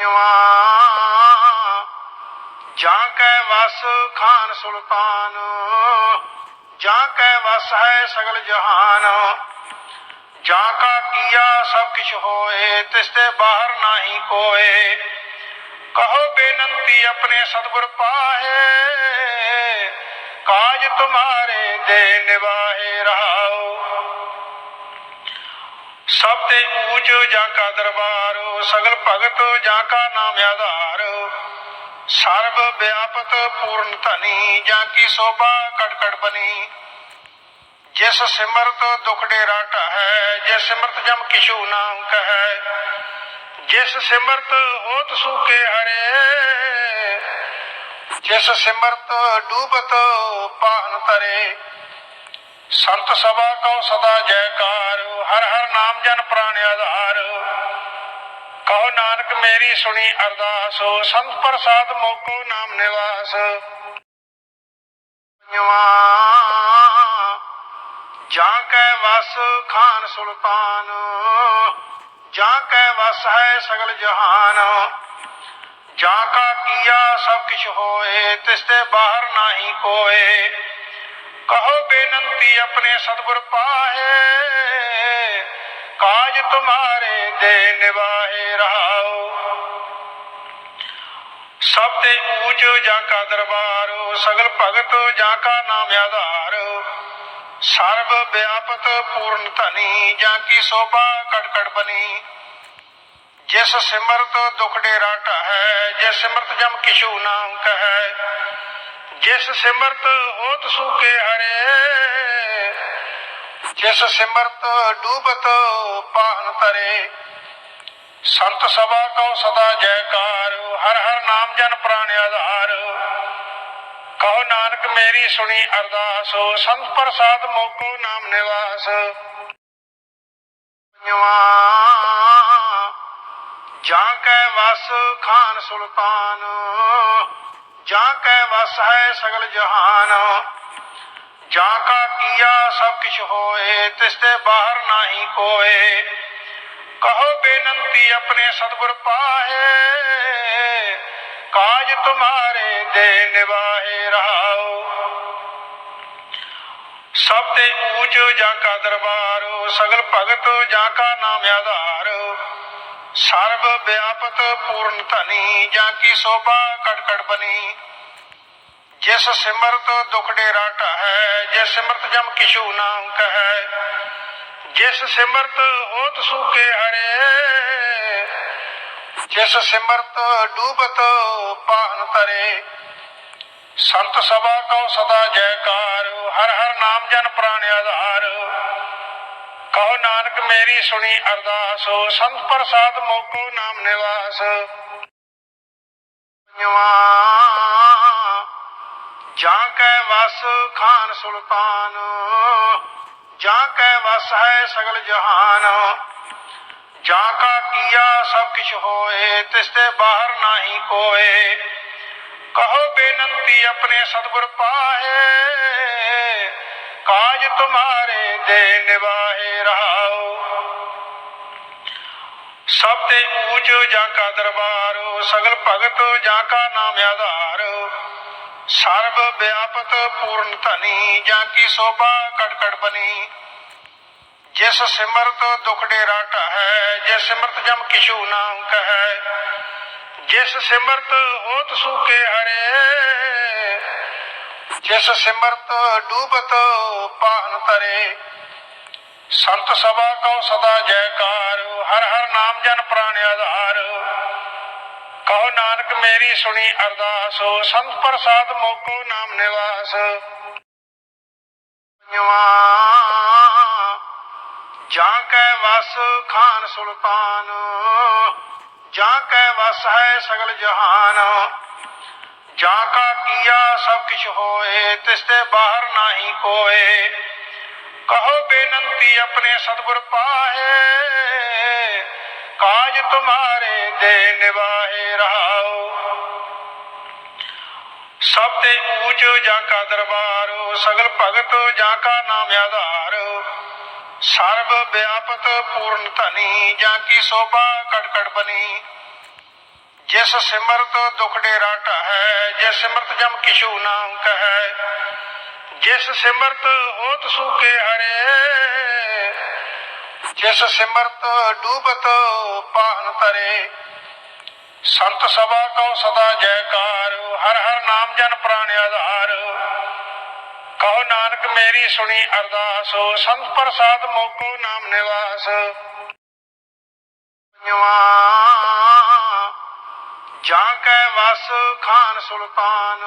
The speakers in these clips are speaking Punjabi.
ਨਿਵਾ ਜਾਂ ਕੈ ਵਸ ਖਾਨ ਸੁਲਤਾਨ, ਜਾਂ ਕੈ ਵਸ ਹੈ ਸਗਲ ਜਹਾਨ, ਜਾਂ ਕਾ ਕੀਆ ਸਭ ਕਿਛ ਹੋਏ, ਤਿਸ ਤੇ ਬਾਹਰ ਨਾਹੀ ਕੋਏ। ਕਹੋ ਬੇਨੰਤੀ ਆਪਣੇ ਸਤਿਗੁਰ ਪਾਹੇ, ਕਾਜ ਤੁਮਾਰੇ ਦੇ ਨਿਵਾਹੇ ਰਹਾਓ ਸਭ ਤੇ ਊਚ ਜਾਂ ਕਾ ਦਰਬਾਰ, ਸਗਲ ਭਗਤ ਜਾਂ ਕਾ ਨਾਮ ਆਧਾਰ। ਸਰਬ ਵਿਆਪਤ ਪੂਰਨ ਧਨੀ ਜਾਂ ਕੀ ਸੋਭਾ ਕੜ ਕੜ ਜਿਸ ਸਿਮਰਤ ਦੁਖ ਡੇਰਾ ਹੈ ਜਿਸ ਸਿਮਰਤ ਜਮ ਕਿਛੂ ਨਾਮ ਕਹੈ। ਜਿਸ ਸਿਮਰਤ ਹੋਤ ਸੂਕੇ ਹਰੇ, ਜਿਸ ਸਿਮਰਤ ਡੂਬਤ ਪਾਹਨ ਤਰੇ। ਸੰਤ ਸਭਾ ਕਉ ਸਦਾ ਜੈਕਾਰ। ਹਰ ਹਰ ਨਾਮ ਜਨ ਪ੍ਰਾਨ ਆਧਾਰ। ਕਹੋ ਨਾਨਕ ਮੇਰੀ ਸੁਣੀ ਅਰਦਾਸ, ਸੰਤ ਪ੍ਰਸਾਦ ਮੋਕੋ ਨਾਮ ਨਿਵਾਸ। ਨਿਵਾ ਜਾਂ ਕੈ ਵਸ ਖਾਨ ਸੁਲਤਾਨ, ਜਾਂ ਕੈ ਵਸ ਹੈ ਸਗਲ ਜਹਾਨ। ਜਾਂ ਕਾ ਕੀਆ ਸਭ ਕਿਛ ਹੋਏ, ਤਿਸ ਤੇ ਬਾਹਰ ਨਾਹੀ ਕੋਏ। ਕਹੋ ਬੇਨੰਤੀ ਆਪਣੇ ਸਤਿਗੁਰ ਪਾਹੇ ਕਾਜ ਤੁਮਾਰੇ ਦੇ ਨਿਵਾਹੇ ਸਭ ਤੇ ਊਚ ਜਾਂ ਕਾ ਦਰਬਾਰ, ਸਗਲ ਭਗਤ ਜਾਂ ਕਾ ਨਾਮ ਆਧਾਰ। ਸਰਬ ਵਿਆਪਤ ਪੂਰਨ ਧਨੀ ਜਾਂ ਕੀ ਸੋਭਾ ਕਟਕੜ ਬਣੀ। ਜਿਸ ਸਿਮਰਤ ਦੁਖ ਡੇਰਾ ਹੈ ਜਿਸ ਸਿਮਰਤ ਜਮ ਕਿਛੂ ਨਾਮ ਕਹੈ। ਜਿਸ ਸਿਮਰਤ ਹੋਤ ਸੂਕੇ ਹਰੇ ਜਿਸ ਸਿਮਰਤ ਡੂਬਤ ਪਾਹਨ ਤਰੇ ਸੰਤ ਸਭਾ ਕਉ ਸਦਾ ਜੈਕਾਰ, ਹਰ ਹਰ ਨਾਮ ਜਨ ਪ੍ਰਾਨ ਆਧਾਰ। ਕਹੋ ਨਾਨਕ ਮੇਰੀ ਸੁਣੀ ਅਰਦਾਸ, ਸੰਤ ਪ੍ਰਸਾਦ ਮੋਕੋ ਨਾਮ ਨਿਵਾਸ। ਜਾਂ ਕੈ ਵਸ ਖਾਨ ਸੁਲਤਾਨ, ਜਾਂ ਕੈ ਵਸ ਹੈ ਸਗਲ ਜਹਾਨ। ਜਾ ਕਾ ਕੀਆ ਸਭ ਕਿਛ ਹੋਏ, ਤਿਸ ਤੇ ਬਾਹਰ ਨਾਹੀ ਕੋਏ। ਕਹੋ ਬੇਨੰਤੀ ਆਪਣੇ ਸਤਿਗੁਰ ਪਾਹੇ, ਕਾਜ ਤੁਮਾਰੇ ਦੇ ਨਿਵਾਹੇ ਰਹਾਓ ਸਭ ਤੇ ਊਚ ਜਾਂ ਕਾ ਦਰਬਾਰ, ਸਗਲ ਭਗਤ ਜਾਂ ਕਾ ਨਾਮ ਆਧਾਰ। ਸਰਬ ਵਿਆਪਤ ਪੂਰਨ ਧਨੀ ਜਾਂ ਕੀ ਸੋਭਾ ਕੜ ਕੜ ਜਿਸ ਸਿਮਰਤ ਦੁਖ ਡੇਰਾ ਹੈ ਜਿਸ ਸਿਮਰਤ ਜਮ ਕਿਛੂ ਨਾਮ ਕਹੈ, ਜਿਸ ਸਿਮਰਤ ਹੋਤ ਸੂਕੇ ਹਰੇ, ਜਿਸ ਸਿਮਰਤ ਡੂਬਤ ਪਾਹਨ ਤਰੇ। ਸੰਤ ਸਭਾ ਕਉ ਸਦਾ ਜੈਕਾਰ, ਹਰ ਹਰ ਨਾਮ ਜਨ ਪ੍ਰਾਨ ਆਧਾਰ। ਕਹੋ ਨਾਨਕ ਮੇਰੀ ਸੁਣੀ ਅਰਦਾਸ, ਸੰਤ ਪ੍ਰਸਾਦ ਮੋਕੋ ਨਾਮ ਨਿਵਾਸ। ਨਿਵਾ ਜਾਂ ਕੈ ਵਸ ਖਾਨ ਸੁਲਤਾਨ, ਜਾਂ ਕੈ ਵਸ ਹੈ ਸਗਲ ਜਹਾਨ, ਜਾਂ ਕਾ ਕੀਆ ਸਭ ਕਿਛ ਹੋਏ, ਤਿਸ ਤੇ ਬਾਹਰ ਨਾਹੀ ਕੋਏ। ਕਹੋ ਬੇਨਤੀ ਆਪਣੇ ਸਤਿਗੁਰ ਪਾਹੇ, ਕਾਜ ਤੁਮਾਰੇ ਦੇ ਨਿਵਾਹੇ ਰਹਾਓ ਸਭ ਤੇ ਊਚ ਜਾਂ ਕਾ ਦਰਬਾਰ, ਸਗਲ ਭਗਤ ਜਾਂ ਕਾ ਨਾਮ ਆਧਾਰ। ਸਰਬ ਵਿਆਪਤ ਪੂਰਨ ਧਨੀ ਜਾਂ ਕੀ ਸੋਭਾ ਕੜ ਕੜ ਜਿਸ ਸਿਮਰਤ ਦੁਖ ਡੇਰਾ ਹੈ ਜਿਸ ਸਿਮਰਤ ਜਮ ਕਿਛੂ ਨਾਮ ਕਹੈ, ਜਿਸ ਸਿਮਰਤ ਹੋਤ ਸੂਕੇ ਹਰੇ, ਜਿਸ ਸਿਮਰਤ ਡੂਬਤ ਪਾਹਨ ਤਰੇ, ਸੰਤ ਸਭਾ ਕਉ ਸਦਾ ਜੈਕਾਰ, ਹਰ ਹਰ ਨਾਮ ਜਨ ਪ੍ਰਾਣ ਆਧਾਰ। ਕਹੋ ਨਾਨਕ ਮੇਰੀ ਸੁਣੀ ਅਰਦਾਸ, ਸੰਤ ਪ੍ਰਸਾਦ ਮੋਕੋ ਨਾਮ ਨਿਵਾਸ। ਜਾਂ ਕੈ ਵਸ ਖਾਨ ਸੁਲਤਾਨ, ਜਾਂ ਕੈ ਵਸ ਹੈ ਸਗਲ ਜਹਾਨ। ਜਾਂ ਕਾ ਕੀਆ ਸਭ ਕਿਛ ਹੋਏ, ਤਿਸ ਤੇ ਬਾਹਰ ਨਾਹੀ ਕੋਏ। ਕਹੋ ਬੇਨੰਤੀ ਆਪਣੇ ਸਤਿਗੁਰ ਪਾਹੇ ਕਾਜ ਤੁਮਾਰੇ ਦੇ ਨਿਵਾਹੇ ਰਹਾਓ। ਸਭ ਤੇ ਊਚ ਜਾਂ ਕਾ ਦਰਬਾਰ, ਸਗਲ ਭਗਤ ਜਾਂ ਕਾ ਨਾਮ ਆਧਾਰ। ਸਰਬ ਵਿਆਪਤ ਪੂਰਨ ਧਨੀ ਜਾਂ ਕੀ ਸੋਭਾ ਕੜ ਕੜ ਬਨੀ ਜਿਸ ਸਿਮਰਤ ਦੁਖ ਡੇਰਾ ਟਹੈ ਜਿਸ ਸਿਮਰਤ ਜਮ ਕਿਛੂ ਨਾਮ ਕਹੈ। ਜਿਸ ਸਿਮਰਤ ਹੋਤ ਸੁਕੇ ਹਰੇ ਜਿਸ ਸਿਮਰਤ ਡੂਬਤ ਪਾਹਨ ਤਰੇ ਸੰਤ ਸਭਾ ਕਉ ਸਦਾ ਜੈਕਾਰ, ਹਰ ਹਰ ਨਾਮ ਜਨ ਪ੍ਰਾਨ ਆਧਾਰ। ਕਹੋ ਨਾਨਕ ਮੇਰੀ ਸੁਣੀ ਅਰਦਾਸ, ਸੰਤ ਪ੍ਰਸਾਦ ਮੋਕੋ ਨਾਮ ਨਿਵਾਸ। ਜਾਂ ਕੈ ਵਸ ਖਾਨ ਸੁਲਤਾਨ,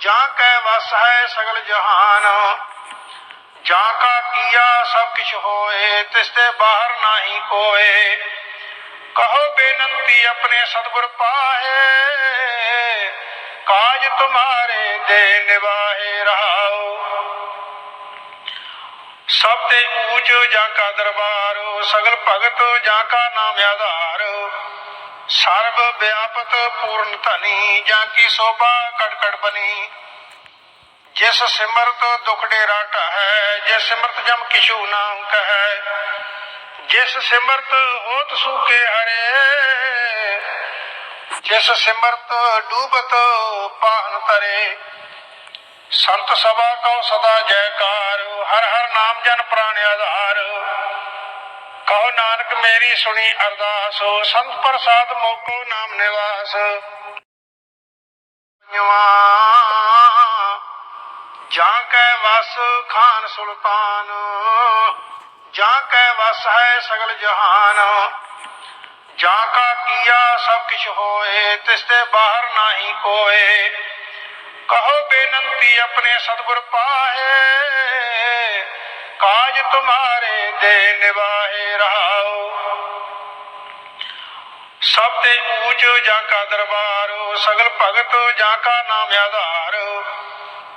ਜਾਂ ਕੈ ਵਸ ਹੈ ਸਗਲ ਜਹਾਨ। ਜਾ ਕਾ ਕੀਆ ਸਭ ਕਿਛ ਹੋਏ, ਤਿਸ ਤੇ ਬਾਹਰ ਨਾਹੀ ਕੋਏ। ਕਹੋ ਬੇਨਤੀ ਆਪਣੇ ਸਤਿਗੁਰ ਪਾਹੇ, ਕਾਜ ਤੁਮਾਰੇ ਦੇ ਨਿਵਾਹੇ ਰਹਾਓ ਸਭ ਤੇ ਊਚ ਜਾਂ ਕਾ ਦਰਬਾਰ, ਸਗਲ ਭਗਤ ਜਾਂ ਕਾ ਨਾਮ ਆਧਾਰ। ਸਰਬ ਵਿਆਪਤ ਪੂਰਨ ਧਨੀ ਜਾਂ ਕੀ ਸੋਭਾ ਕੜ ਕੜ ਜਿਸ ਸਿਮਰਤ ਦੁਖ ਡੇਰਾ ਟਹੈ ਜਿਸ ਸਿਮਰਤ ਜਮ ਕਿਛੂ ਨਾਮ ਕਹੈ, ਜਿਸ ਸਿਮਰਤ ਹੋਤ ਸੁਕੇ ਹਰੇ, ਜਿਸ ਸਿਮਰਤ ਡੂਬਤ ਪਾਹਨ ਤਰੇ ਸੰਤ ਸਭਾ ਕਉ ਸਦਾ ਜੈਕਾਰ, ਹਰ ਹਰ ਨਾਮ ਜਨ ਪ੍ਰਾਨ ਆਧਾਰ। ਕਹੋ ਨਾਨਕ ਮੇਰੀ ਸੁਣੀ ਅਰਦਾਸ, ਸੰਤ ਪ੍ਰਸਾਦ ਮੋਕੋ ਨਾਮ ਨਿਵਾਸ। ਜਾਂ ਕੈ ਵਸ ਖਾਨ ਸੁਲਤਾਨ, ਜਾਂ ਕੈ ਵਸ ਹੈ ਸਗਲ ਜਹਾਨ, ਜਾਂ ਕਾ ਕੀਆ ਸਭ ਕਿਛ ਹੋਏ, ਤਿਸ ਤੇ ਬਾਹਰ ਨਾਹੀ ਕੋਏ। ਕਹੋ ਬੇਨੰਤੀ ਆਪਣੇ ਸਤਿਗੁਰ ਪਾਹੇ, ਕਾਜ ਤੁਮਾਰੇ ਦੇ ਨਿਵਾਹੇ ਰਹਾਓ ਸਭ ਤੇ ਊਚ ਜਾਂ ਕਾ ਦਰਬਾਰ, ਸਗਲ ਭਗਤ ਜਾਂ ਕਾ ਨਾਮ ਆਧਾਰ।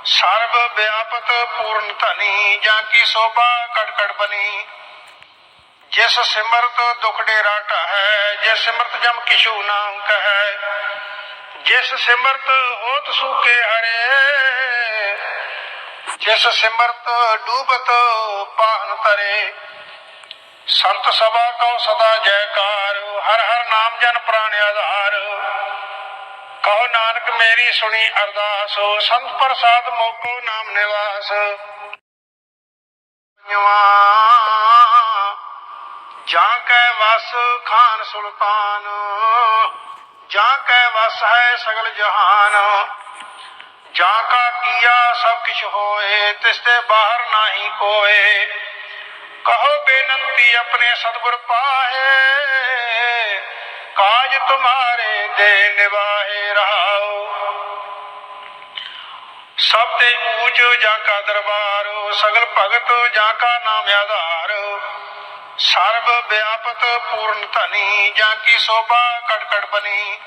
ਸਰਬ ਵਿਆਪਤ ਪੂਰਨ ਧਨੀ, ਜਾਂ ਕੀ ਸੋਭਾ ਕੜ ਕੜ ਜਿਸ ਸਿਮਰਤ ਦੁਖ ਡੇਰਾ ਟਹੈ ਜਿਸ ਸਿਮਰਤ ਜਮ ਕਿਛੂ ਨਾਮ ਕਹੈ, ਜਿਸ ਸਿਮਰਤ ਹੋਤ ਸੁਕੇ ਹਰੇ, ਜਿਸ ਸਿਮਰਤ ਡੂਬਤ ਪਾਹਨ ਤਰੇ। ਸੰਤ ਸਭਾ ਕਉ ਸਦਾ ਜੈਕਾਰ, ਹਰ ਹਰ ਨਾਮ ਜਨ ਪ੍ਰਾਨ ਆਧਾਰ। ਕਹੋ ਨਾਨਕ ਮੇਰੀ ਸੁਣੀ ਅਰਦਾਸ, ਸੰਤ ਪ੍ਰਸਾਦ ਮੋਕੋ ਨਾਮ ਨਿਵਾਸ। ਜਾਂ ਕੈ ਵਸ ਖਾਨ ਸੁਲਤਾਨ, ਜਾਂ ਕੈ ਵਸ ਹੈ ਸਗਲ ਜਹਾਨ। ਜਾਂ ਕਾ ਕੀਆ ਸਭ ਕਿਛ ਹੋਏ, ਤਿਸ ਤੇ ਬਾਹਰ ਨਾਹੀ ਕੋਏ। ਕਹੋ ਬੇਨੰਤੀ ਆਪਣੇ ਸਤਿਗੁਰ ਪਾਹੇ ਕਾਜ ਤੁਮਾਰੇ ਦੇ ਨਿਵਾਹੇ ਰਹਾਓ। ਸਭ ਤੇ ਊਚ ਜਾਂ ਕਾ ਦਰਬਾਰ, ਸਗਲ ਭਗਤ ਜਾਂ ਕਾ ਨਾਮ ਆਧਾਰ। ਸਰਬ ਵਿਆਪਤ ਪੂਰਨ ਧਨੀ ਜਾਂ ਕੀ ਸੋਭਾ ਕੜ ਬਣੀ।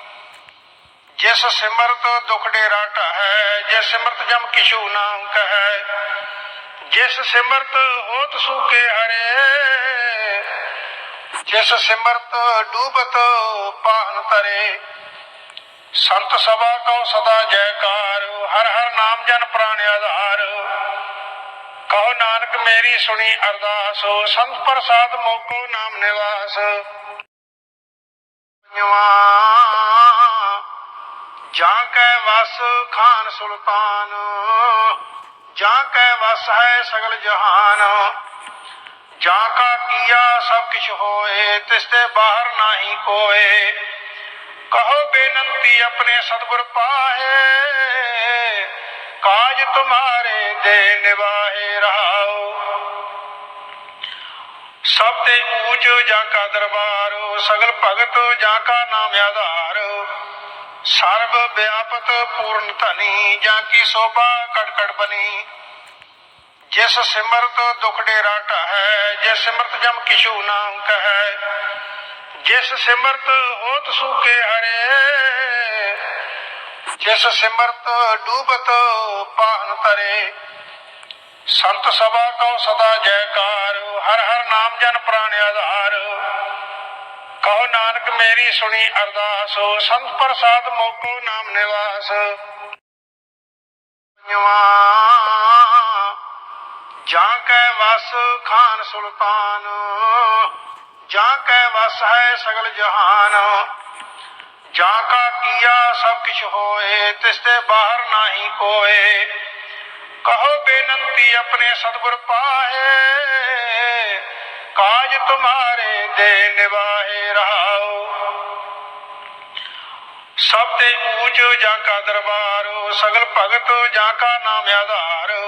ਜਿਸ ਸਿਮਰਤ ਦੁਖ ਡੇਰਾ ਟਹੈ ਜਿਸ ਸਿਮਰਤ ਜਮ ਕਿਛੂ ਨਾਮ ਕਹੈ। ਜਿਸ ਸਿਮਰਤ ਹੋਤ ਸੁਕੇ ਹਰੇ ਜਿਸ ਸਿਮਰਤ ਡੂਬਤ ਪਾਹਨ ਤਰੇ ਸੰਤ ਸਭਾ ਕਉ ਸਦਾ ਜੈਕਾਰ, ਹਰ ਹਰ ਨਾਮ ਜਨ ਪ੍ਰਾਨ ਆਧਾਰ। ਕਹੋ ਨਾਨਕ ਮੇਰੀ ਸੁਣੀ ਅਰਦਾਸ, ਸੰਤ ਪ੍ਰਸਾਦ ਮੋਕੋ ਨਾਮ ਨਿਵਾਸ। ਜਾਂ ਕੈ ਵਸ ਖਾਨ ਸੁਲਤਾਨ, ਜਾਂ ਕੈ ਵਸ ਹੈ ਸਗਲ ਜਹਾਨ। ਜਾਂ ਕਾ ਕੀਆ ਸਭ ਕਿਛ ਹੋਏ, ਤਿਸ ਤੇ ਬਾਹਰ ਨਾਹੀ ਕੋਏ। ਕਹੋ ਬੇਨਤੀ ਆਪਣੇ ਸਤਿਗੁਰ ਪਾਹੇ, ਕਾਜ ਤੁਮਾਰੇ ਦੇ ਨਿਵਾਹੇ ਰਹਾਓ ਸਭ ਤੇ ਊਚ ਜਾਂ ਕਾ ਦਰਬਾਰ, ਸਗਲ ਭਗਤ ਜਾਂ ਕਾ ਨਾਮ ਆਧਾਰ। ਸਰਬ ਵਿਆਪਤ ਪੂਰਨ ਧਨੀ ਜਾਂ ਕੀ ਸੋਭਾ ਕੜ ਕੜ ਜਿਸ ਸਿਮਰਤ ਦੁਖ ਡੇਰਾ ਟਹੈ ਜਿਸ ਸਿਮਰਤ ਜਮ ਕਿਛੂ ਨਾਮ ਕਹੈ, ਜਿਸ ਸਿਮਰਤ ਹੋਤ ਸੁਕੇ ਹਰੇ, ਜਿਸ ਸਿਮਰਤ ਡੂਬਤ ਪਾਹਨ ਤਰੇ ਸੰਤ ਸਭਾ ਕਉ ਸਦਾ ਜੈਕਾਰ, ਹਰ ਹਰ ਨਾਮ ਜਨ ਪ੍ਰਾਨ ਆਧਾਰ। ਕਹੋ ਨਾਨਕ ਮੇਰੀ ਸੁਣੀ ਅਰਦਾਸ, ਸੰਤ ਪ੍ਰਸਾਦ ਮੋਕੋ ਨਾਮ ਨਿਵਾਸ। ਜਾਂ ਕੈ ਵਸ ਖਾਨ ਸੁਲਤਾਨ, ਜਾਂ ਕੈ ਵਸ ਹੈ ਸਗਲ ਜਹਾਨ, ਜਾਂ ਕਾ ਕੀਆ ਸਭ ਕਿਛ ਹੋਏ, ਤਿਸ ਤੇ ਬਾਹਰ ਨਾਹੀ ਕੋਏ। ਕਹੋ ਬੇਨੰਤੀ ਆਪਣੇ ਸਤਿਗੁਰ ਪਾਹੇ, ਕਾਜ ਤੁਮਾਰੇ ਦੇ ਨਿਵਾਹੇ ਰਹਾਓ ਸਭ ਤੇ ਊਚ ਜਾਂ ਕਾ ਦਰਬਾਰ, ਸਗਲ ਭਗਤ ਜਾਂ ਕਾ ਨਾਮ ਆਧਾਰ।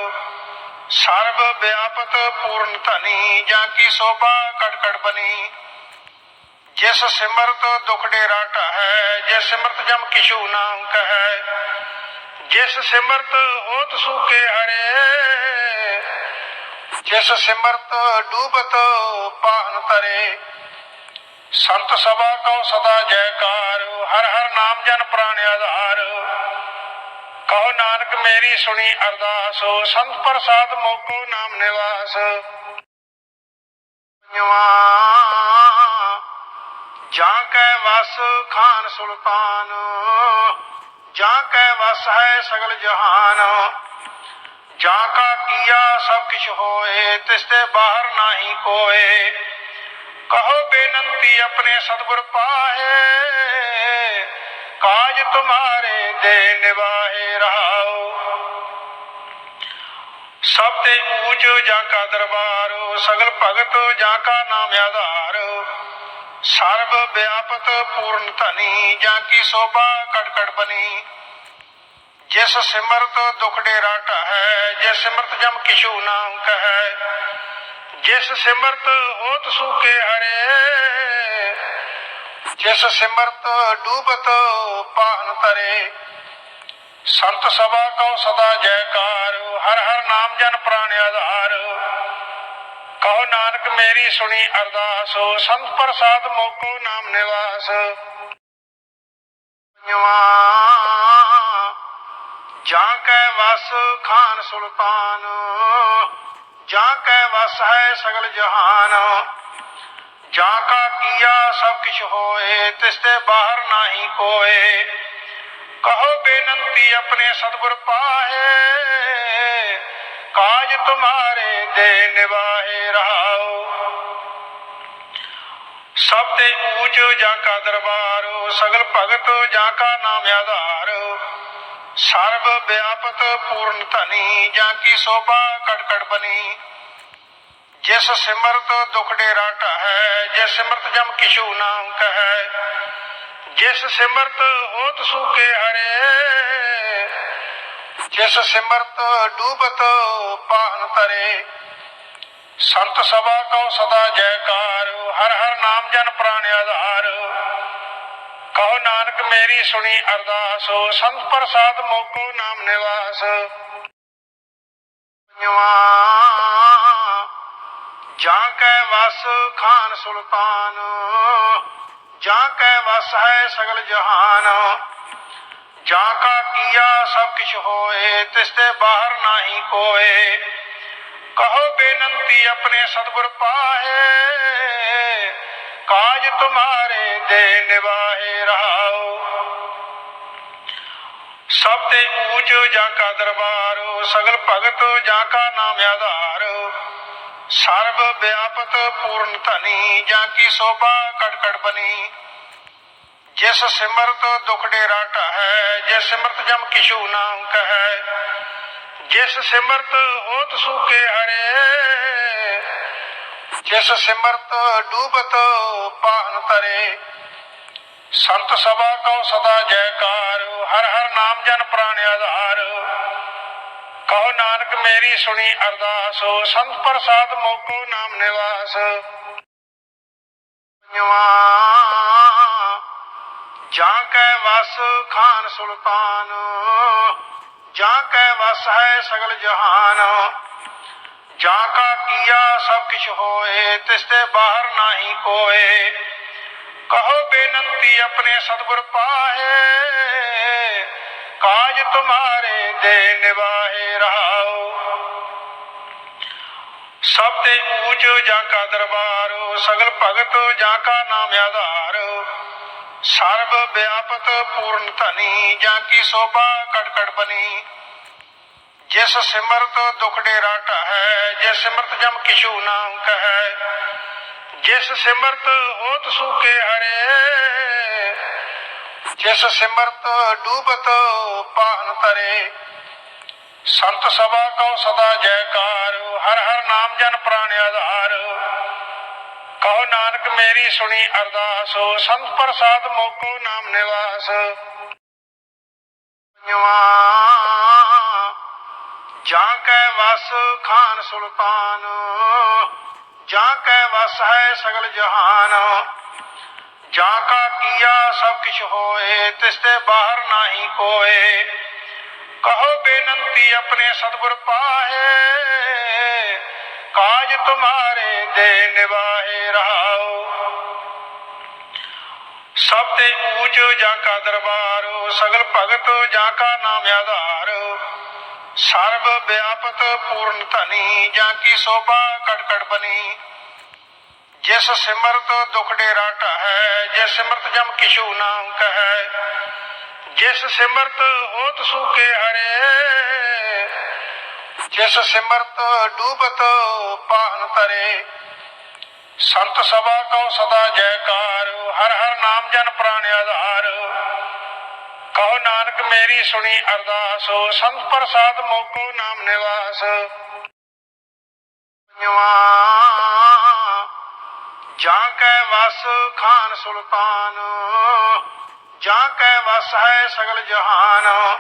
ਸਰਬ ਵਿਆਪਤ ਪੂਰਨ ਧਨੀ, ਜਾਂ ਕੀ ਸੋਭਾ ਕੜ ਕੜ ਜਿਸ ਸਿਮਰਤ ਦੁਖ ਡੇਰਾ ਹੈ ਜਿਸ ਸਿਮਰਤ ਜਮ ਕਿਛੂ ਨਾਮ ਕਹੈ, ਜਿਸ ਸਿਮਰਤ ਹੋਤ ਸੂਕੇ ਹਰੇ, ਜਿਸ ਸਿਮਰਤ ਡੂਬਤ ਪਾਹਨ ਤਰੇ, ਸੰਤ ਸਭਾ ਕਉ ਸਦਾ ਜੈਕਾਰ, ਹਰ ਹਰ ਨਾਮ ਜਨ ਪ੍ਰਾਣ ਆਧਾਰ। ਕਹੋ ਨਾਨਕ ਮੇਰੀ ਸੁਣੀ ਅਰਦਾਸ, ਸੰਤ ਪ੍ਰਸਾਦ ਮੋਕੋ ਨਾਮ ਨਿਵਾਸ। ਜਾਂ ਕੈ ਵਸ ਖਾਨ ਸੁਲਤਾਨ, ਜਾਂ ਕੈ ਵਸ ਹੈ ਸਗਲ ਜਹਾਨ। ਜਾਂ ਕਾ ਕੀਆ ਸਭ ਕਿਛ ਹੋਏ, ਤਿਸ ਤੇ ਬਾਹਰ ਨਾਹੀ ਕੋਏ। ਕਹੋ ਬੇਨੰਤੀ ਆਪਣੇ ਸਤਿਗੁਰ ਪਾਹੇ ਕਾਜ ਤੁਮਾਰੇ ਦੇ ਨਿਵਾਹੇ ਰਹਾਓ। ਸਭ ਤੇ ਊਚ ਜਾਂ ਕਾ ਦਰਬਾਰ, ਸਗਲ ਭਗਤ ਜਾਂ ਕਾ ਨਾਮ ਆਧਾਰ। ਸਰਬ ਵਿਆਪਤ ਪੂਰਨ ਧਨੀ ਜਾਂ ਕੀ ਸੋਭਾ ਕੜ ਕੜ ਬਨੀ ਜਿਸ ਸਿਮਰਤ ਦੁਖ ਡੇਰਾ ਹੈ ਜਿਸ ਸਿਮਰਤ ਜਮ ਕਿਛੂ ਨਾਮ ਕਹੈ। ਜਿਸ ਸਿਮਰਤ ਹੋਤ ਸੂਕੇ ਹਰੇ ਜਿਸ ਸਿਮਰਤ ਡੂਬਤ ਪਾਹਨ ਤਰੇ ਸੰਤ ਸਭਾ ਕਉ ਸਦਾ ਜੈਕਾਰ, ਹਰ ਹਰ ਨਾਮ ਜਨ ਪ੍ਰਾਣ ਆਧਾਰ। ਕਹੋ ਨਾਨਕ ਮੇਰੀ ਸੁਣੀ ਅਰਦਾਸ, ਸੰਤ ਪ੍ਰਸਾਦ ਮੋਕੋ ਨਾਮ ਨਿਵਾਸ। ਜਾਂ ਕੈ ਵਸ ਖਾਨ ਸੁਲਤਾਨ, ਜਾਂ ਕੈ ਵਸ ਹੈ ਸਗਲ ਜਹਾਨ। ਜਾਂ ਕਾ ਕੀਆ ਸਭ ਕਿਛ ਹੋਏ, ਤਿਸ ਤੇ ਬਾਹਰ ਨਾਹੀ ਕੋਏ ਕਹੋ ਬੇਨੰਤੀ ਆਪਣੇ ਸਤਿਗੁਰ ਪਾਹੇ, ਕਾਜ ਤੁਮਾਰੇ ਦੇ ਨਿਵਾਹੇ ਰਹਾਓ ਸਭ ਤੇ ਊਚ ਜਾਂ ਕਾ ਦਰਬਾਰ, ਸਗਲ ਭਗਤ ਜਾਂ ਕਾ ਨਾਮ ਆਧਾਰ। ਸਰਬ ਵਿਆਪਤ ਪੂਰਨ ਧਨੀ ਜਾਂ ਕੀ ਸੋਭਾ ਕੜ ਕੜ ਬਨੀ ਜਿਸ ਸਿਮਰਤ ਦੁਖ ਡੇਰਾ ਹੈ ਜਿਸ ਸਿਮਰਤ ਜਮ ਕਿਛੂ ਨਾਮ ਕਹੈ, ਜਿਸ ਸਿਮਰਤ ਹੋਤ ਸੂਕੇ ਹਰੇ, ਜਿਸ ਸਿਮਰਤ ਡੂਬਤ ਪਾਹਨ ਤਰੇ। ਸੰਤ ਸਭਾ ਕਉ ਸਦਾ ਜੈਕਾਰ, ਹਰ ਹਰ ਨਾਮ ਜਨ ਪ੍ਰਾਣ ਆਧਾਰ। ਕਹੋ ਨਾਨਕ ਮੇਰੀ ਸੁਣੀ ਅਰਦਾਸ, ਸੰਤ ਪ੍ਰਸਾਦ ਮੋਕੋ ਨਾਮ ਨਿਵਾਸ। ਜਾਂ ਕੈ ਵਸ ਖਾਨ ਸੁਲਤਾਨ, ਜਾਂ ਕੈ ਵਸ ਹੈ ਸਗਲ ਜਹਾਨ, ਜਾਂ ਕਾ ਕੀਆ ਸਭ ਕਿਛ ਹੋਏ, ਤਿਸ ਤੇ ਬਾਹਰ ਨਾਹੀ ਕੋਏ। ਕਹੋ ਬੇਨੰਤੀ ਆਪਣੇ ਸਤਿਗੁਰ ਪਾਹੇ, ਕਾਜ ਤੁਮਾਰੇ ਦੇ ਨਿਵਾਹੇ ਰਹਾਓ ਸਭ ਤੇ ਊਚ ਜਾਂ ਕਾ ਦਰਬਾਰ, ਸਗਲ ਭਗਤ ਜਾਂ ਕਾ ਨਾਮ ਆਧਾਰ। ਸਰਬ ਵਿਆਪਤ ਪੂਰਨ ਧਨੀ, ਜਾਂ ਕੀ ਸੋਭਾ ਕੜ ਕੜ ਜਿਸ ਸਿਮਰਤ ਦੁਖ ਡੇਰਾ ਹੈ ਜਿਸ ਸਿਮਰਤ ਜਮ ਕਿਛੂ ਨਾਮ ਕਹੈ, ਜਿਸ ਸਿਮਰਤ ਹੋਤ ਸੂਕੇ ਹਰੇ, ਜਿਸ ਸਿਮਰਤ ਡੂਬਤ ਪਾਹਨ ਤਰੇ। ਸੰਤ ਸਭਾ ਕਉ ਸਦਾ ਜੈਕਾਰ, ਹਰ ਹਰ ਨਾਮ ਜਨ ਪ੍ਰਾਣ ਆਧਾਰ। ਕਹੋ ਨਾਨਕ ਮੇਰੀ ਸੁਣੀ ਅਰਦਾਸ, ਸੰਤ ਪ੍ਰਸਾਦ ਮੋਕੋ ਨਾਮ ਨਿਵਾਸ। ਜਾਂ ਕੈ ਵਸ ਖਾਨ ਸੁਲਤਾਨ, ਜਾਂ ਕੈ ਵਸ ਹੈ ਸਗਲ ਜਹਾਨ। ਜਾਂ ਕਾ ਕੀਆ ਸਭ ਕਿਛ ਹੋਏ, ਤਿਸ ਤੇ ਬਾਹਰ ਨਾਹੀ ਕੋਏ। ਕਹੋ ਬੇਨੰਤੀ ਆਪਣੇ ਸਤਿਗੁਰ ਪਾਹੇ। ਕਾਜ ਤੁਮਾਰੇ ਦੇ ਨਿਵਾਹੇ ਰਹਾਓ। ਸਭ ਤੇ ਊਚ ਜਾਂ ਕਾ ਦਰਬਾਰ, ਸਗਲ ਭਗਤ ਜਾਂ ਕਾ ਨਾਮ ਆਧਾਰ। ਸਰਬ ਵਿਆਪਤ ਪੂਰਨ ਧਨੀ ਜਾਂ ਕੀ ਸੋਭਾ ਕੜ ਕੜ ਬਨੀ ਜਿਸ ਸਿਮਰਤ ਦੁਖ ਡੇਰਾ ਹੈ ਜਿਸ ਸਿਮਰਤ ਜਮ ਕਿਛੂ ਨਾਮ ਕਹੈ। ਜਿਸ ਸਿਮਰਤ ਹੋਤ ਸੂਕੇ ਹਰੇ ਜਿਸ ਸਿਮਰਤ ਡੂਬਤ ਪਾਹਨ ਤਰੇ, ਸੰਤ ਸਭਾ ਕਉ ਸਦਾ ਜੈਕਾਰ, ਹਰ ਹਰ ਨਾਮ ਜਨ ਪ੍ਰਾਣ ਆਧਾਰ। ਕਹੋ ਨਾਨਕ ਮੇਰੀ ਸੁਣੀ ਅਰਦਾਸ, ਸੰਤ ਪ੍ਰਸਾਦ ਮੋਕੋ ਨਾਮ ਨਿਵਾਸ। ਜਾਂ ਕੈ ਵਸ ਖਾਨ ਸੁਲਤਾਨ, ਜਾਂ ਕੈ ਵਸ ਹੈ ਸਗਲ ਜਹਾਨ। ਜਾਂ ਕਾ ਕੀਆ ਸਭ ਕਿਛ ਹੋਏ, ਤਿਸ ਤੇ ਬਾਹਰ ਨਾਹੀ ਕੋਏ। ਕਹੋ ਬੇਨੰਤੀ ਆਪਣੇ ਸਤਿਗੁਰ ਪਾਹੇ, ਕਾਜ ਤੁਮਾਰੇ ਦੇ ਨਿਵਾਹੇ ਰਹਾਓ ਸਭ ਤੇ ਊਚ ਜਾਂ ਕਾ ਦਰਬਾਰ, ਸਗਲ ਭਗਤ ਜਾਂ ਕਾ ਨਾਮ ਆਧਾਰ। ਸਰਬ ਵਿਆਪਤ ਪੂਰਨ ਧਨੀ ਜਾਂ ਕੀ ਸੋਭਾ ਕੜ ਕੜ ਜਿਸ ਸਿਮਰਤ ਦੁਖ ਡੇਰਾ ਹੈ ਜਿਸ ਸਿਮਰਤ ਜਮ ਕਿਛੂ ਨਾਮ ਕਹੈ, ਜਿਸ ਸਿਮਰਤ ਹੋਤ ਸੂਕੇ ਹਰੇ, ਜਿਸ ਸਿਮਰਤ ਡੂਬਤ ਪਾਹਨ ਤਰੇ। ਸੰਤ ਸਭਾ ਕਉ ਸਦਾ ਜੈਕਾਰ, ਹਰ ਹਰ ਨਾਮ ਜਨ ਪ੍ਰਾਣ ਆਧਾਰ। ਕਹੋ ਨਾਨਕ ਮੇਰੀ ਸੁਣੀ ਅਰਦਾਸ, ਸੰਤ ਪ੍ਰਸਾਦ ਮੋਕੋ ਨਾਮ ਨਿਵਾਸ। ਜਾਂ ਕੈ ਵਸ ਖਾਨ ਸੁਲਤਾਨ, ਜਾਂ ਕੈ ਵਸ ਹੈ ਸਗਲ ਜਹਾਨ,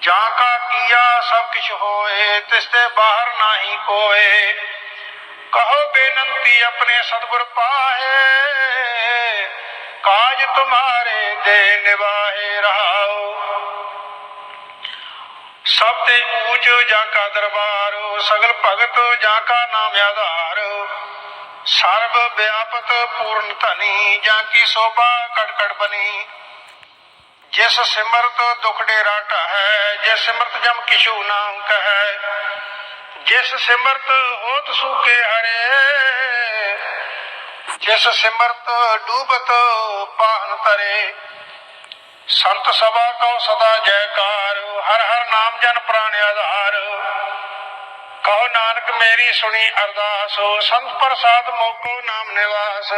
ਜਾਂ ਕਾ ਕੀਆ ਸਭ ਕਿਛ ਹੋਏ, ਤਿਸ ਤੇ ਬਾਹਰ ਨਾਹੀ ਕੋਏ। ਕਹੋ ਬੇਨਤੀ ਆਪਣੇ ਸਤਿਗੁਰ ਪਾਹੇ ਕਾਜ ਤੁਮਾਰੇ ਦੇ ਨਿਵਾਹੇ ਰਹਾਓ। ਸਭ ਤੇ ਊਚ ਜਾਂ ਕਾ ਦਰਬਾਰ, ਸਗਲ ਭਗਤ ਜਾਂ ਕਾ ਨਾਮ ਆਧਾਰ ਸਰਬ ਵਿਆਪਤ ਪੂਰਨ ਧਨੀ, ਜਾਂ ਕੀ ਸੋਭਾ ਕੜ ਕੜ ਜਿਸ ਸਿਮਰਤ ਦੁਖ ਡੇਰਾ ਹੈ ਜਿਸ ਸਿਮਰਤ ਜਮ ਕਿਛੂ ਨਾਮ ਕਹੈ, ਜਿਸ ਸਿਮਰਤ ਹੋਤ ਸੂਕੇ ਹਰੇ, ਜਿਸ ਸਿਮਰਤ ਡੂਬਤ ਪਾਹਨ ਤਰੇ। ਸੰਤ ਸਭਾ ਕਉ ਸਦਾ ਜੈਕਾਰ, ਹਰ ਹਰ ਨਾਮ ਜਨ ਪ੍ਰਾਣ ਆਧਾਰ। ਕਹੋ ਨਾਨਕ ਮੇਰੀ ਸੁਣੀ ਅਰਦਾਸ, ਸੰਤ ਪ੍ਰਸਾਦ ਮੋਕੋ ਨਾਮ ਨਿਵਾਸ।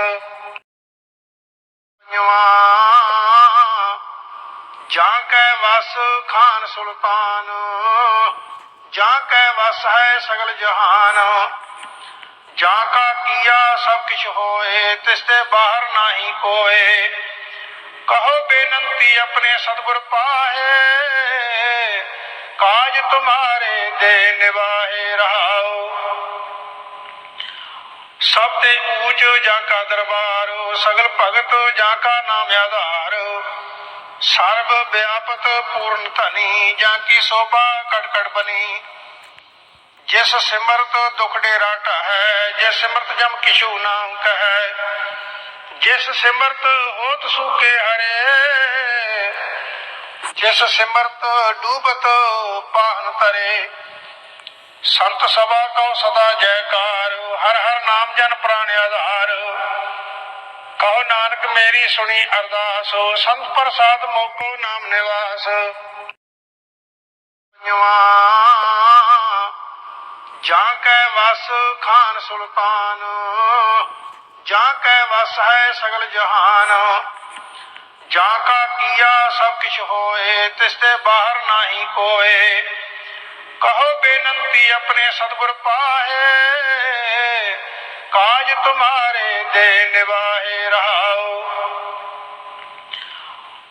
ਜਾਂ ਕੈ ਵਸ ਖਾਨ ਸੁਲਤਾਨ, ਜਾਂ ਕੈ ਵਸ ਹੈ ਸਗਲ ਜਹਾਨ। ਜਾਂ ਕਾ ਕੀਆ ਸਭ ਕਿਛ ਹੋਏ, ਤਿਸ ਤੇ ਬਾਹਰ ਨਾਹੀ ਕੋਏ। ਕਹੋ ਬੇਨੰਤੀ ਆਪਣੇ ਸਤਿਗੁਰ ਪਾਹੇ ਕਾਜ ਤੁਮਾਰੇ ਦੇ ਨਿਵਾਹੇ ਰਹਾਓ। ਸਭ ਤੇ ਊਚ ਜਾਂ ਕਾ ਦਰਬਾਰ, ਸਗਲ ਭਗਤ ਜਾਂ ਕਾ ਨਾਮ ਆਧਾਰ। ਸਰਬ ਵਿਆਪਤ ਪੂਰਨ ਧਨੀ ਜਾਂ ਕੀ ਸੋਭਾ ਕੜ ਕੜ ਬਨੀ ਜਿਸ ਸਿਮਰਤ ਦੁਖ ਡੇਰਾ ਹੈ ਜਿਸ ਸਿਮਰਤ ਜਮ ਕਿਛੂ ਨਾਮ ਕਹੈ। ਜਿਸ ਸਿਮਰਤ ਹੋਤ ਸੂਕੇ ਹਰੇ ਜਿਸ ਸਿਮਰਤ ਡੂਬਤ ਪਾਹਨ ਤਰੇ ਸੰਤ ਸਭਾ ਕਉ ਸਦਾ ਜੈਕਾਰ, ਹਰ ਹਰ ਨਾਮ ਜਨ ਪ੍ਰਾਣ ਆਧਾਰ। ਕਹੋ ਨਾਨਕ ਮੇਰੀ ਸੁਣੀ ਅਰਦਾਸ, ਸੰਤ ਪ੍ਰਸਾਦ ਮੋਕੋ ਨਾਮ ਨਿਵਾਸ। ਜਾਂ ਕੈ ਵਸ ਖਾਨ ਸੁਲਤਾਨ, ਜਾਂ ਕੈ ਵਸ ਹੈ ਸਗਲ ਜਹਾਨ। ਜਾ ਕਾ ਕੀਆ ਸਭ ਕਿਛ ਹੋਏ, ਤਿਸ ਤੇ ਬਾਹਰ ਨਾਹੀ ਕੋਏ। ਕਹੋ ਬੇਨਤੀ ਆਪਣੇ ਸਤਿਗੁਰ ਪਾਹੇ, ਕਾਜ ਤੁਮਾਰੇ ਦੇ ਨਿਵਾਹੇ ਰਹਾਓ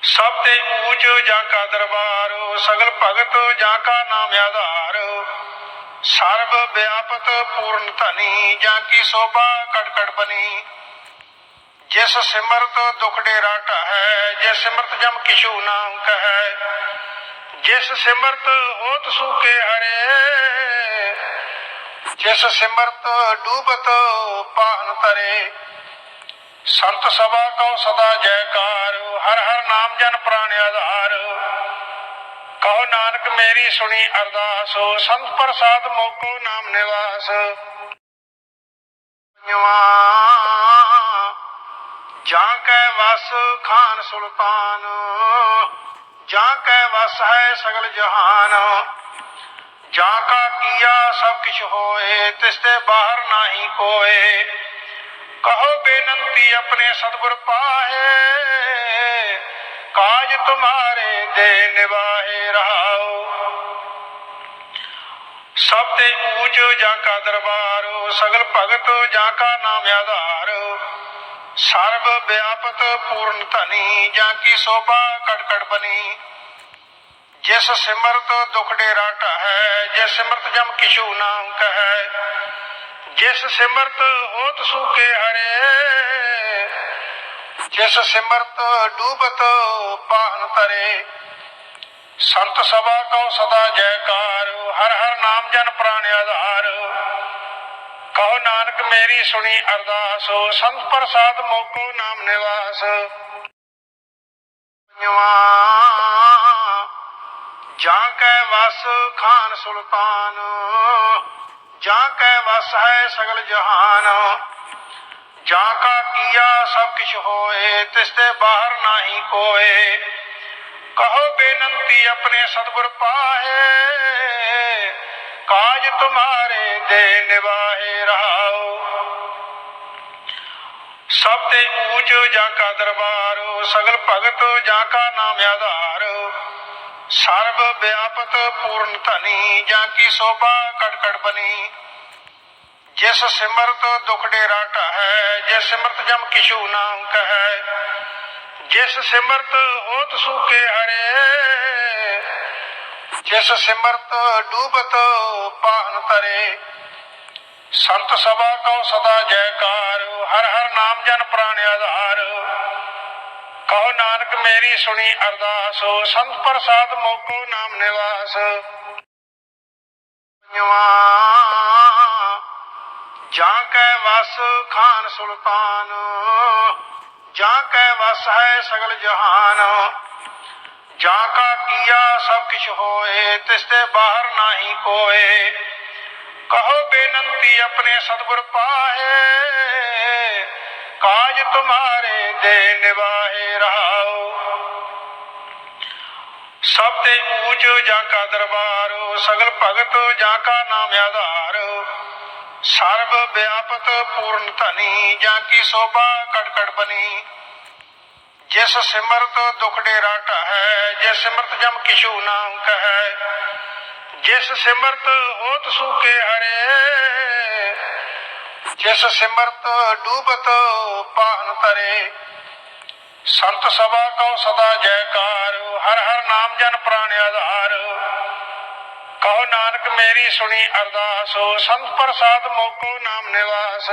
ਸਭ ਤੇ ਊਚ ਜਾਂ ਕਾ ਦਰਬਾਰ, ਸਗਲ ਭਗਤ ਜਾਂ ਕਾ ਨਾਮ ਆਧਾਰ। ਸਰਬ ਵਿਆਪਤ ਪੂਰਨ ਧਨੀ ਜਾਂ ਕੀ ਸੋਭਾ ਕੜ ਕੜ ਜਿਸ ਸਿਮਰਤ ਦੁਖ ਡੇਰਾ ਹੈ ਜਿਸ ਸਿਮਰਤ ਜਮ ਕਿਛੂ ਨਾਮ ਕਹੈ, ਜਿਸ ਸਿਮਰਤ ਹੋਤ ਸੂਕੇ ਹਰੇ, ਜਿਸ ਸਿਮਰਤ ਡੂਬਤ ਪਾਹਨ ਤਰੇ। ਸੰਤ ਸਭਾ ਕਉ ਸਦਾ ਜੈਕਾਰ, ਹਰ ਹਰ ਨਾਮ ਜਨ ਪ੍ਰਾਣ ਆਧਾਰ। ਕਹੋ ਨਾਨਕ ਮੇਰੀ ਸੁਣੀ ਅਰਦਾਸ, ਸੰਤ ਪ੍ਰਸਾਦ ਮੋਕੋ ਨਾਮ ਨਿਵਾਸ। ਜਾਂ ਕੈ ਵਸ ਖਾਨ ਸੁਲਤਾਨ, ਜਾਂ ਕੈ ਵਸ ਹੈ ਸਗਲ ਜਹਾਨ, ਜਾਂ ਕਾ ਕੀਆ ਸਭ ਕਿਛ ਹੋਏ, ਤਿਸ ਤੇ ਬਾਹਰ ਨਾਹੀ ਕੋਏ। ਕਹੋ ਬੇਨੰਤੀ ਆਪਣੇ ਸਤਿਗੁਰ ਪਾਹੇ, ਕਾਜ ਤੁਮਾਰੇ ਦੇ ਨਿਵਾਹੇ ਰਹਾਓ ਸਭ ਤੇ ਊਚ ਜਾਂ ਕਾ ਦਰਬਾਰ, ਸਗਲ ਭਗਤ ਜਾਂ ਕਾ ਨਾਮ ਆਧਾਰ। ਸਰਬ ਵਿਆਪਤ ਪੂਰਨ ਧਨੀ ਜਾਂ ਕੀ ਸੋਭਾ ਕੜ ਕੜ ਜਿਸ ਸਿਮਰਤ ਦੁਖ ਡੇਰਾ ਹੈ ਜਿਸ ਸਿਮਰਤ ਜਮ ਕਿਛੂ ਨਾਮ ਕਹੈ, ਜਿਸ ਸਿਮਰਤ ਹੋਤ ਸੁਕੇ ਹਰੇ, ਜਿਸ ਸਿਮਰਤ ਡੂਬਤ ਪਾਹਨ ਤਰੇ। ਸੰਤ ਸਭਾ ਕਉ ਸਦਾ ਜੈਕਾਰ, ਹਰ ਹਰ ਨਾਮ ਜਨ ਪ੍ਰਾਨ ਆਧਾਰ। ਕਹੋ ਨਾਨਕ ਮੇਰੀ ਸੁਣੀ ਅਰਦਾਸ, ਸੰਤ ਪ੍ਰਸਾਦ ਮੋਕੋ ਨਾਮ ਨਿਵਾਸ। ਜਾਂ ਕੈ ਵਸ ਖਾਨ ਸੁਲਤਾਨ, ਜਾਂ ਕੈ ਵਸ ਹੈ ਸਗਲ ਜਹਾਨ। ਜਾਂ ਕਾ ਕੀਆ ਸਭ ਕਿਛ ਹੋਏ, ਤਿਸ ਤੇ ਬਾਹਰ ਨਾਹੀ ਕੋਏ। ਕਹੋ ਬੇਨੰਤੀ ਆਪਣੇ ਸਤਿਗੁਰ ਪਾਹੇ ਕਾਜ ਤੁਮਾਰੇ ਦੇ ਨਿਵਾਹੇ ਰਹਾਓ। ਸਭ ਤੇ ਊਚ ਜਾਂ ਕਾ ਦਰਬਾਰ, ਸਗਲ ਭਗਤ ਜਾਂ ਕਾ ਨਾਮ ਆਧਾਰ। ਸਰਬ ਵਿਆਪਤ ਪੂਰਨ ਧਨੀ ਜਾਂ ਕੀ ਸੋਭਾ ਕੜਕੜ ਬਣੀ। ਜਿਸ ਸਿਮਰਤ ਦੁਖ ਡੇਰਾ ਹੈ ਜਿਸ ਸਿਮਰਤ ਜਮ ਕਿਛੂ ਨਾਮ ਕਹੈ। ਜਿਸ ਸਿਮਰਤ ਹੋਤ ਸੁਕੇ ਹਰੇ ਜਿਸ ਸਿਮਰਤ ਡੂਬਤ ਪਾਹਨ ਤਰੇ, ਸੰਤ ਸਭਾ ਕਉ ਸਦਾ ਜੈਕਾਰ, ਹਰ ਹਰ ਨਾਮ ਜਨ ਪ੍ਰਾਨ ਆਧਾਰ। ਕਹੋ ਨਾਨਕ ਮੇਰੀ ਸੁਣੀ ਅਰਦਾਸ, ਸੰਤ ਪ੍ਰਸਾਦ ਮੋਕੋ ਨਾਮ ਨਿਵਾਸ। ਜਾਂ ਕੈ ਵਸ ਖਾਨ ਸੁਲਤਾਨ, ਜਾਂ ਕੈ ਵਸ ਹੈ ਸਗਲ ਜਹਾਨ। ਜਾ ਕਾ ਕੀਆ ਸਭ ਕਿਛ ਹੋਏ, ਤਿਸ ਤੇ ਬਾਹਰ ਨਾਹੀ ਕੋਏ। ਕਹੋ ਬੇਨੰਤੀ ਆਪਣੇ ਸਤਿਗੁਰ ਪਾਹੇ, ਕਾਜ ਤੁਮਾਰੇ ਦੇ ਨਿਵਾਹੇ ਰਹਾਓ ਸਭ ਤੇ ਊਚ ਜਾਂ ਕਾ ਦਰਬਾਰ, ਸਗਲ ਭਗਤ ਜਾਂ ਕਾ ਨਾਮ ਆਧਾਰ। ਸਰਬ ਵਿਆਪਤ ਪੂਰਨ ਧਨੀ ਜਾਂ ਕੀ ਸੋਭਾ ਕੜ ਕੜ ਜਿਸ ਸਿਮਰਤ ਦੁਖ ਡੇਰਾ ਹੈ ਜਿਸ ਸਿਮਰਤ ਜਮ ਕਿਛੂ ਨਾਮ ਕਹੈ, ਜਿਸ ਸਿਮਰਤ ਹੋਤ ਸੁਕੇ ਹਰੇ, ਜਿਸ ਸਿਮਰਤ ਡੂਬਤ ਪਾਹਨ ਤਰੇ। ਸੰਤ ਸਭਾ ਕਉ ਸਦਾ ਜੈਕਾਰ, ਹਰ ਹਰ ਨਾਮ ਜਨ ਪ੍ਰਾਨ ਆਧਾਰ। ਕਹੋ ਨਾਨਕ ਮੇਰੀ ਸੁਣੀ ਅਰਦਾਸ, ਸੰਤ ਪ੍ਰਸਾਦ ਮੋਕੋ ਨਾਮ ਨਿਵਾਸ।